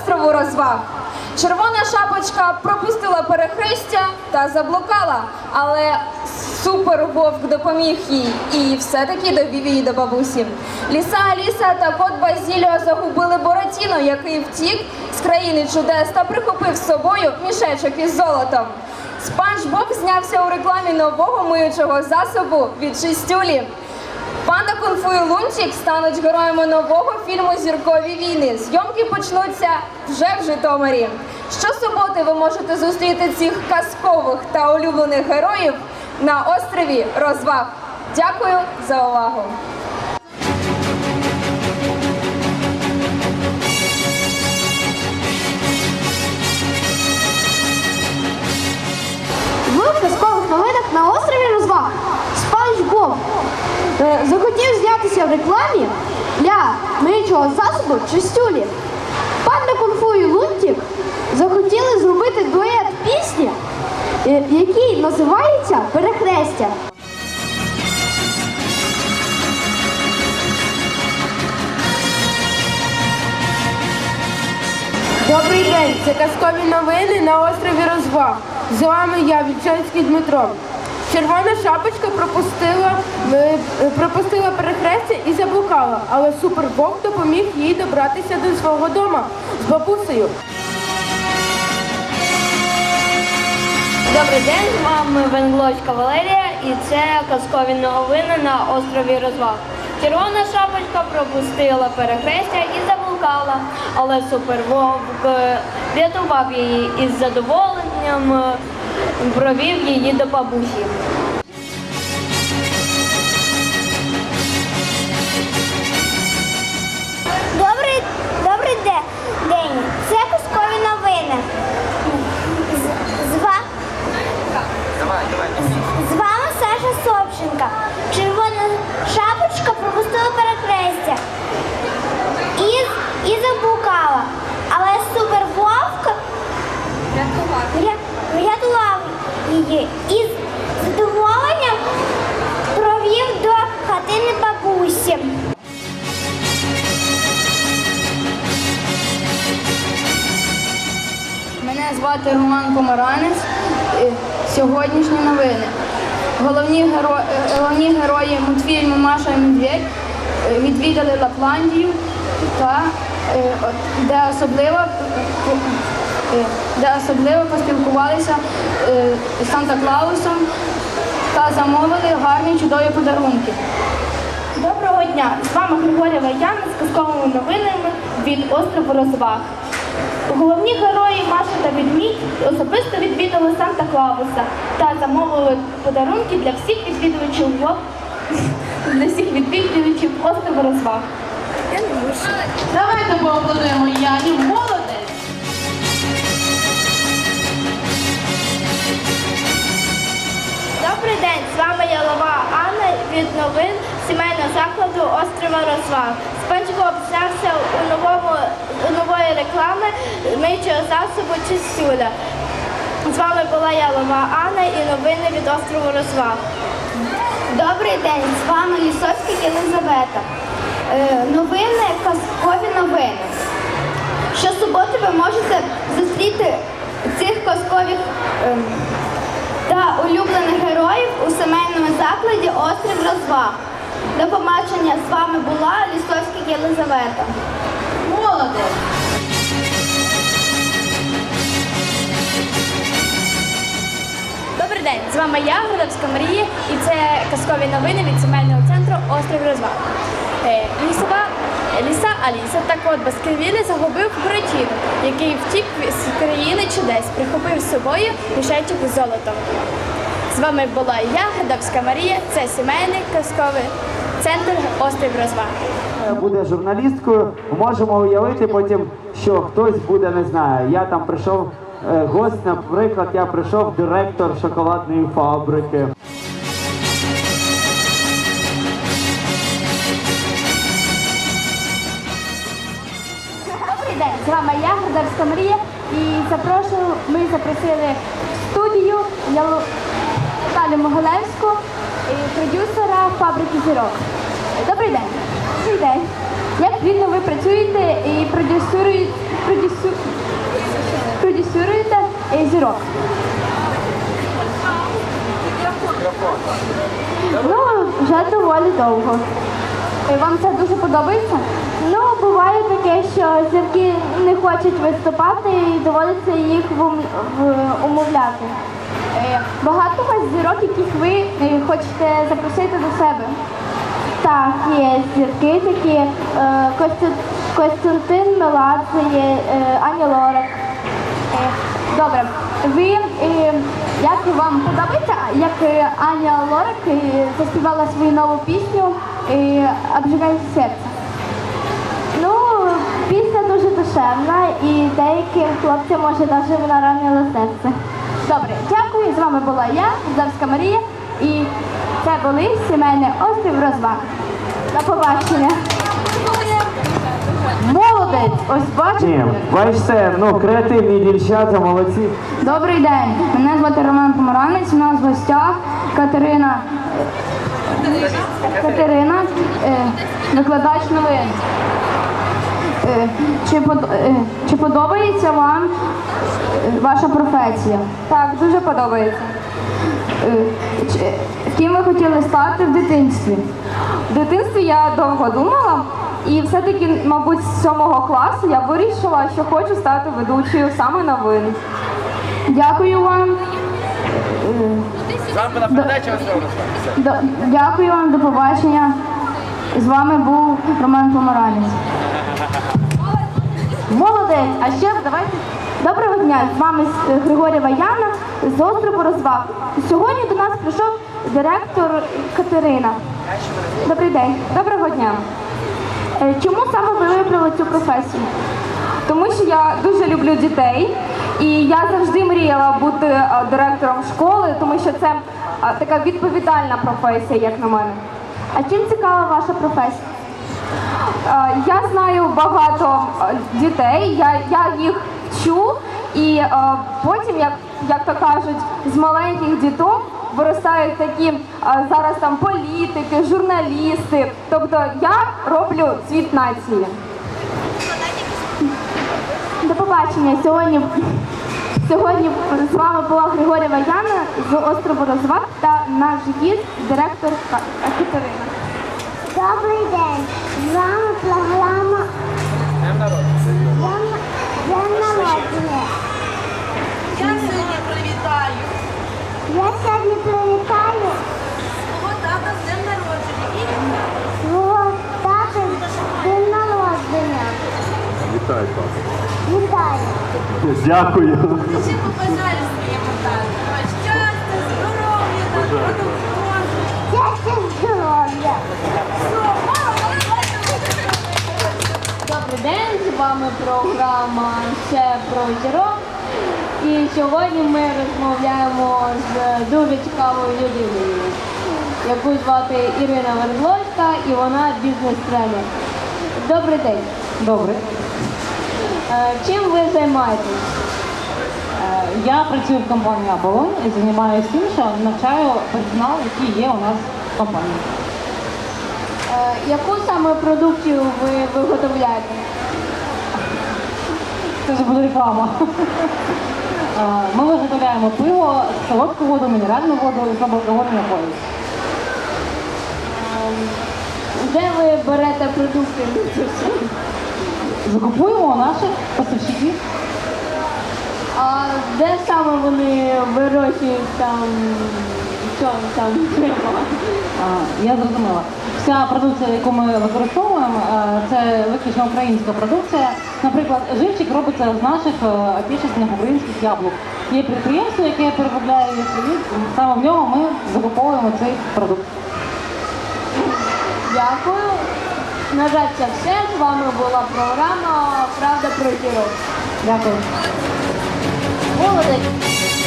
острову розваг. Червона шапочка пропустила перехрестя та заблукала, але супер вовк допоміг їй і все-таки довів її до бабусі. Ліса Аліса та кот Базіліо загубили Буратіно, який втік з країни чудес та прихопив з собою мішечок із золотом. Спанч Боб знявся у рекламі нового миючого засобу від чистюлі. Панда Кунг-фу і Лунчик стануть героями нового фільму Зіркові війни. Зйомки почнуться вже в Житомирі. Щосуботи ви можете зустріти цих казкових та улюблених героїв на острові Розваг. Дякую за увагу! Миючого засобу чистюлі. Панда Кунг-фу і Лунтик захотіли зробити дует пісні, е, який називається Перехрестя. Добрий день, це казкові новини на острові Розваг. З вами я, Вільчанський Дмитро. Червона шапочка пропустила, пропустила перехрестя і заблукала, але супервовк допоміг їй добратися до свого дома з бабусею. Добрий день, з вами Венглоська Валерія і це казкові новини на острові Розваг. Червона шапочка пропустила перехрестя і заблукала, але супервовк е, врятував її і з задоволенням е, провів її до бабусі. Звати Роман Комаранець. Е, Сьогоднішні новини. Головні, геро... е, головні герої мультфільму Маша і Медведь е, відвідали Лапландію, та, де, особливо, де особливо поспілкувалися з Санта-Клаусом та замовили гарні чудові подарунки. Доброго дня! З вами Григорія Яна з казковими новинами від острову Розваг. Головні герої Маша та Відмідь особисто відвідали Санта Клауса та замовили подарунки для всіх відвідувачів для всіх відвідувачів острову Розваг. Давайте поаплодуємо Яні молодець. Добрий день! З вами Ялова Анна від новин закладу острова Розваг. Спанч Боб знявся у новому у нової реклами миючого засобу Чистюля. З вами була Ялова Анна і новини від острову Розваг. Добрий день, з вами Лісовська Єлизавета. Е, новини, казкові новини. Щосуботи ви можете зустріти цих казкових ем, та улюблених героїв у сімейному закладі Острів Розваг. До побачення з вами була Лісовська Єлизавета. Молодець. Добрий день! З вами я, Городовська Марія, і це казкові новини від сімейного центру Острів Розваг. Е, Лісова Ліса Аліса та кот Баскервілі загубив Буратіно, який втік з країни чудес, прихопив з собою мішечок із золотом. З вами була я, Гадавська Марія, це сімейний казковий центр Острів Розваг. буде журналісткою, можемо уявити потім, що хтось буде, не знаю. Я там прийшов е, гость, наприклад, я прийшов директор шоколадної фабрики. Добрий день, з вами я, Городовська Марія, і запрошую, ми запросили в студію Наталю Могилевську, продюсера фабрики зірок. Добрий день. Добрий день. Як плідно ви працюєте і продюсуєте, продюсу, продюсуєте е, зірок? Ну, вже доволі довго. Е, Вам це дуже подобається? Ну, буває таке, що зірки не хочуть виступати і доводиться їх умовляти. Е, Багато у вас зірок, яких ви е, хочете запросити до себе? Так, є зірки такі. е, Костя- Костянтин Меладзе, є Аня Лорак. Добре, ви як вам подобається, як Аня Лорак заспівала свою нову пісню «Обжигай серце? Ну, пісня дуже душевна і деяким хлопцям може навіть вона ранила серце. Добре, дякую. З вами була я, Завська Марія, і це були сімейний острів розваг. До побачення. Молодець! Ось бачите. Ні, бачите, ну креативні дівчата, молодці. Добрий день. Мене звати Роман Помаранець. У нас в гостях Катерина. Катерина, е, викладач новин. Е, Чи, под- е, чи подобається вам ваша професія? Так, дуже подобається. Е, Ким ви хотіли стати в дитинстві? В дитинстві я довго думала, і все-таки, мабуть, з сьомого класу я вирішила, що хочу стати ведучою саме новин. Дякую вам. На Дякую вам, до побачення. З вами був Роман Помаранець. Молодець! А ще давайте. Доброго дня! З вами е, Григорєва Яна з острову розваг. Сьогодні до нас прийшов директор Катерина. Добрий день. Доброго дня. Е, Чому саме ви вибрали цю професію? Тому що я дуже люблю дітей, і я завжди мріяла бути е, директором школи, тому що це така відповідальна професія, як на мене. А чим цікава ваша професія? Я знаю багато дітей, я, я їх вчу, і е, потім, як, як то кажуть, з маленьких діток виростають такі е, зараз там політики, журналісти. Тобто я роблю цвіт нації. До побачення. Сьогодні, сьогодні з вами була Григорєва Яна з острову Розваг та наш гість, директор Катерина. Добрий день! З вами програма Я сьогодні привітаю Я сьогодні привітаю свого тата з днем народження свого тата з день народження. Вітаю вас. Вітаю! Дякую. ще побажаю своєму тату. Щастя, здоров'я, та. Щастя, здоров'я! Добрий день, вами програма Ще про зірок. І сьогодні ми розмовляємо з дуже цікавою людиною, яку звати Ірина Верблоцька, і вона бізнес-тренер. Добрий день. Добре. Е, Чим ви займаєтесь? Е, Я працюю в компанії Аполлon і займаюся тим, що навчаю персонал, який є у нас в компанії. Е, Яку саме продукцію ви виготовляєте? Це вже буде реклама. Е, Ми виготовляємо пиво, солодку воду, мінеральну воду і слабоалкогольні напої. Де ви берете продукти? Закупуємо у наших поставщиків. А де саме вони вирощують там? Що там треба? Я зрозуміла. Вся продукція, яку ми використовуємо, е, це виключно українська продукція. Наприклад, живчик робиться з наших е, отечественних українських яблук. Є підприємство, яке переробляє їх, саме в нього ми закуповуємо цей продукт. Дякую. На жаль, це все. З вами була програма Правда про зірок. Дякую. Молодець.